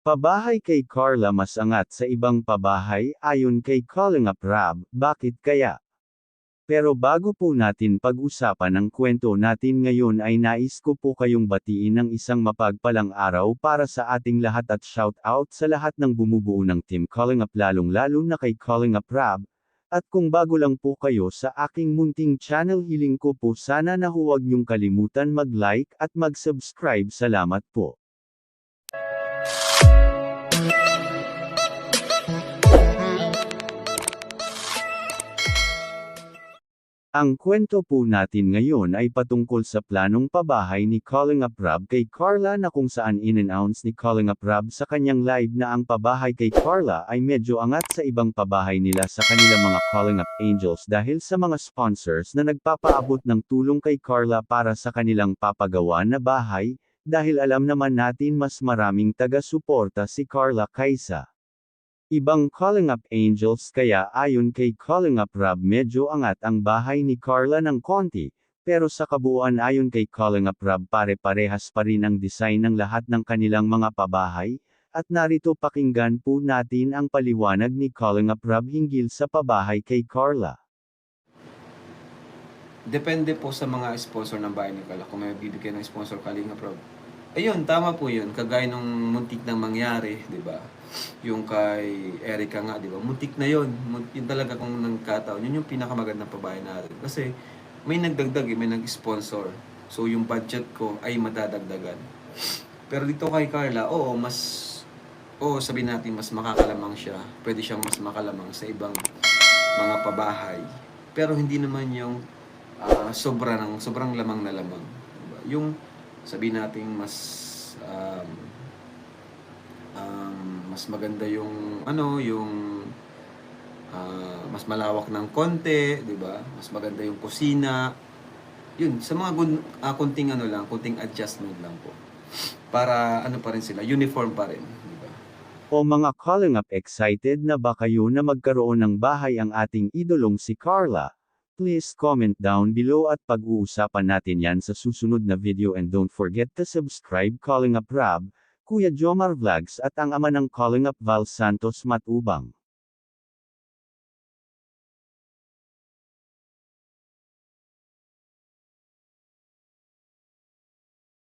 Pabahay kay Carla mas angat sa ibang pabahay ayon kay Calling Up Rab, bakit kaya? Pero bago po natin pag-usapan ang kwento natin ngayon ay nais ko po kayong batiin ng isang mapagpalang araw para sa ating lahat at shout out sa lahat ng bumubuo ng Team Calling Up lalong lalo na kay Calling Up Rab. At kung bago lang po kayo sa aking munting channel hiling ko po sana na huwag niyong kalimutan mag-like at mag-subscribe salamat po. Ang kwento po natin ngayon ay patungkol sa planong pabahay ni Calling Up Rob kay Carla na kung saan in-announce ni Calling Up Rob sa kanyang live na ang pabahay kay Carla ay medyo angat sa ibang pabahay nila sa kanilang mga Calling Up Angels dahil sa mga sponsors na nagpapaabot ng tulong kay Carla para sa kanilang papagawa na bahay, dahil alam naman natin mas maraming taga-suporta si Carla kaysa Ibang Calling Up Angels kaya ayon kay Calling Up Rob medyo angat ang bahay ni Carla ng konti, pero sa kabuuan ayon kay Calling Up Rob pare-parehas pa rin ang design ng lahat ng kanilang mga pabahay, at narito pakinggan po natin ang paliwanag ni Calling Up Rob hinggil sa pabahay kay Carla. Depende po sa mga sponsor ng bahay ni Kala. Kung may bibigyan ng sponsor Kalinga Prob. Ayun, tama po yun. Kagaya nung muntik nang mangyari, di ba? Yung kay Erica nga, di ba? Muntik na yun. Yun talaga kung nagkataon. Yun yung pinakamagandang pabahay natin. Kasi may nagdagdag, eh, may nag-sponsor. So yung budget ko ay madadagdagan. Pero dito kay Carla, oo, mas oo, sabihin natin mas makakalamang siya. Pwede siyang mas makalamang sa ibang mga pabahay. Pero hindi naman yung ah, sobra ng sobrang lamang na lamang. Diba? Yung sabihin natin mas um, um, mas maganda yung ano yung ah, mas malawak ng konti, 'di ba? Mas maganda yung kusina. Yun, sa mga gun, ah, kunting ano lang, kunting adjustment lang po. Para ano pa rin sila, uniform pa rin, 'di ba? O mga Calling Up excited na ba kayo na magkaroon ng bahay ang ating idolong si Carla? Please comment down below at pag-uusapan natin yan sa susunod na video and don't forget to subscribe Calling Up Rob, Kuya Jomar Vlogs at ang ama ng Calling Up Val Santos Matubang.